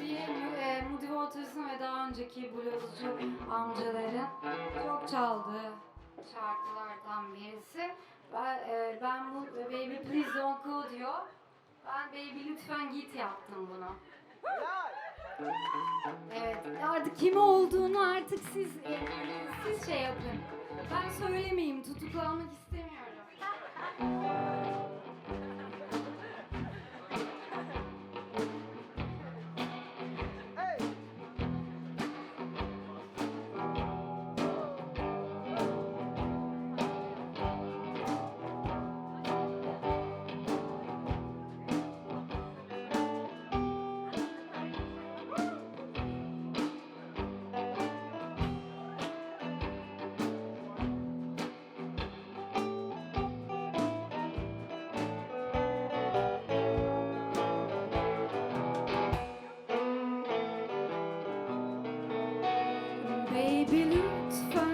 diye e, Moody Waters'ın ve daha önceki bluescu amcaların çok çaldığı şarkılardan birisi. Ben, e, ben bu Baby Please Don't Go diyor. Ben Baby Lütfen Git yaptım bunu. Evet, artık kim olduğunu artık siz e, siz şey yapın. Ben söylemeyeyim, tutuklanmak istemiyorum. Baby lütfen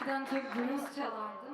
Eskiden çok blues çalardım.